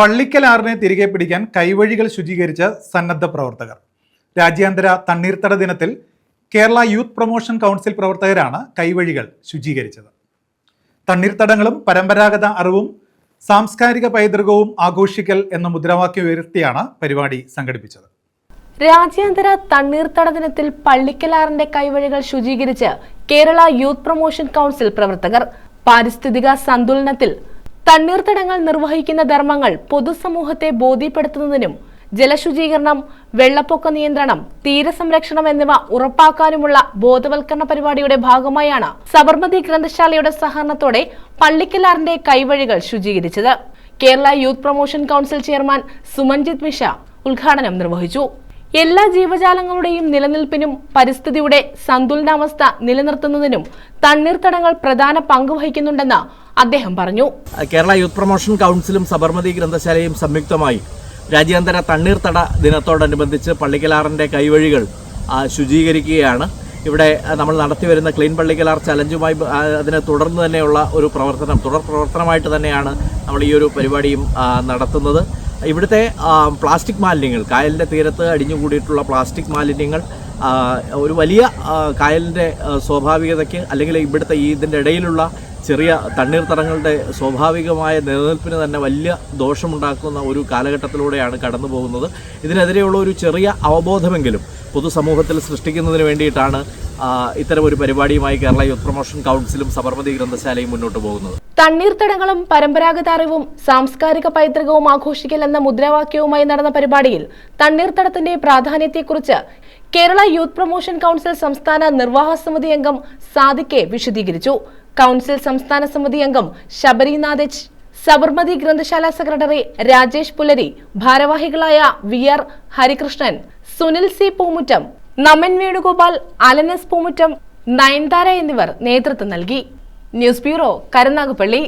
പള്ളിക്കലാറിനെ തിരികെ പിടിക്കാൻ കൈവഴികൾ ശുചീകരിച്ച സന്നദ്ധ പ്രവർത്തകർ. രാജ്യാന്തര തണ്ണീർത്തട ദിനത്തിൽ കേരള യൂത്ത് പ്രൊമോഷൻ കൗൺസിൽ പ്രവർത്തകരാണ് കൈവഴികൾ ശുചീകരിച്ചത്. തണ്ണീർത്തടങ്ങളും പരമ്പരാഗത അറിവും സാംസ്കാരിക പൈതൃകവും ആഘോഷിക്കൽ എന്ന മുദ്രാവാക്യം ഉയർത്തിയാണ് പരിപാടി സംഘടിപ്പിച്ചത്. രാജ്യാന്തര തണ്ണീർത്തട ദിനത്തിൽ പള്ളിക്കലാറിന്റെ കൈവഴികൾ ശുചീകരിച്ച് കേരള യൂത്ത് പ്രൊമോഷൻ കൗൺസിൽ പ്രവർത്തകർ പാരിസ്ഥിതിക സന്തുലനത്തിൽ തണ്ണീർത്തടങ്ങൾ നിർവഹിക്കുന്ന ധർമ്മങ്ങൾ പൊതുസമൂഹത്തെ ബോധ്യപ്പെടുത്തുന്നതിനും ജലശുചീകരണം വെള്ളപ്പൊക്ക നിയന്ത്രണം തീരസംരക്ഷണം എന്നിവ ഉറപ്പാക്കാനുമുള്ള ബോധവൽക്കരണ പരിപാടിയുടെ ഭാഗമായാണ് സബർമതി ഗ്രന്ഥശാലയുടെ സഹകരണത്തോടെ പള്ളിക്കലാറിന്റെ കൈവഴികൾ ശുചീകരിച്ചത്. Kerala youth promotion council chairman Sumanjith Misha ഉദ്ഘാടനം നിർവഹിച്ചു. എല്ലാ ജീവജാലങ്ങളുടെയും നിലനിൽപ്പിനും പരിസ്ഥിതിയുടെ സന്തുലനാവസ്ഥ നിലനിർത്തുന്നതിനും തണ്ണീർത്തടങ്ങൾ പ്രധാന പങ്ക് വഹിക്കുന്നുണ്ടെന്ന് അദ്ദേഹം പറഞ്ഞു. കേരള യൂത്ത് പ്രൊമോഷൻ കൗൺസിലും സബർമതി ഗ്രന്ഥശാലയും സംയുക്തമായി രാജ്യാന്തര തണ്ണീർത്തട ദിനത്തോടനുബന്ധിച്ച് പള്ളിക്കലാറിന്റെ കൈവഴികൾ ശുചീകരിക്കുകയാണ്. ഇവിടെ നമ്മൾ നടത്തിവരുന്ന ക്ലീൻ പള്ളിക്കലാർ ചലഞ്ചുമായി അതിനെ തുടർന്ന് തന്നെയുള്ള ഒരു പ്രവർത്തനം തുടർ പ്രവർത്തനമായിട്ട് തന്നെയാണ് നമ്മൾ ഈ ഒരു പരിപാടിയും നടത്തുന്നത്. ഇവിടുത്തെ പ്ലാസ്റ്റിക് മാലിന്യങ്ങൾ കായലിന്റെ തീരത്ത് അടിഞ്ഞുകൂടിയിട്ടുള്ള പ്ലാസ്റ്റിക് മാലിന്യങ്ങൾ ഒരു വലിയ കായലിന്റെ സ്വാഭാവികതയ്ക്ക് അല്ലെങ്കിൽ ഇവിടുത്തെ ഈ ഇതിന്റെ ഇടയിലുള്ള ചെറിയ തണ്ണീർത്തടങ്ങളുടെ സ്വാഭാവികമായ നിലനിൽപ്പിന് തന്നെ വലിയ ദോഷമുണ്ടാക്കുന്ന ഒരു കാലഘട്ടത്തിലൂടെയാണ് കടന്നു പോകുന്നത്. ഇതിനെതിരെയുള്ള ഒരു ചെറിയ അവബോധമെങ്കിലും പൊതുസമൂഹത്തിൽ സൃഷ്ടിക്കുന്നതിന് വേണ്ടിയിട്ടാണ് ഇത്തരം ഒരു പരിപാടിയുമായി കേരള യൂത്ത് പ്രൊമോഷൻ കൗൺസിലും സബർമതി ഗ്രന്ഥശാലയും മുന്നോട്ട് പോകുന്നത്. തണ്ണീർത്തടങ്ങളും പരമ്പരാഗത അറിവും സാംസ്കാരിക പൈതൃകവും ആഘോഷിക്കൽ എന്ന മുദ്രാവാക്യവുമായി നടന്ന പരിപാടിയിൽ തണ്ണീർത്തടത്തിന്റെ പ്രാധാന്യത്തെക്കുറിച്ച് കേരള യൂത്ത് പ്രൊമോഷൻ കൗൺസിൽ സംസ്ഥാന നിർവാഹക സമിതി അംഗം സാദിക്കെ വിശദീകരിച്ചു. കൗൺസിൽ സംസ്ഥാന സമിതി അംഗം ശബരിനാഥ് എച്ച് സബർമതി ഗ്രന്ഥശാല സെക്രട്ടറി രാജേഷ് പുലരി ഭാരവാഹികളായ V R Harikrishnan Sunil C Poomuttam Naman Venugopal Alanas Poomuttam Nayanthara എന്നിവർ നേതൃത്വം നൽകി. News bureau Karunagappally.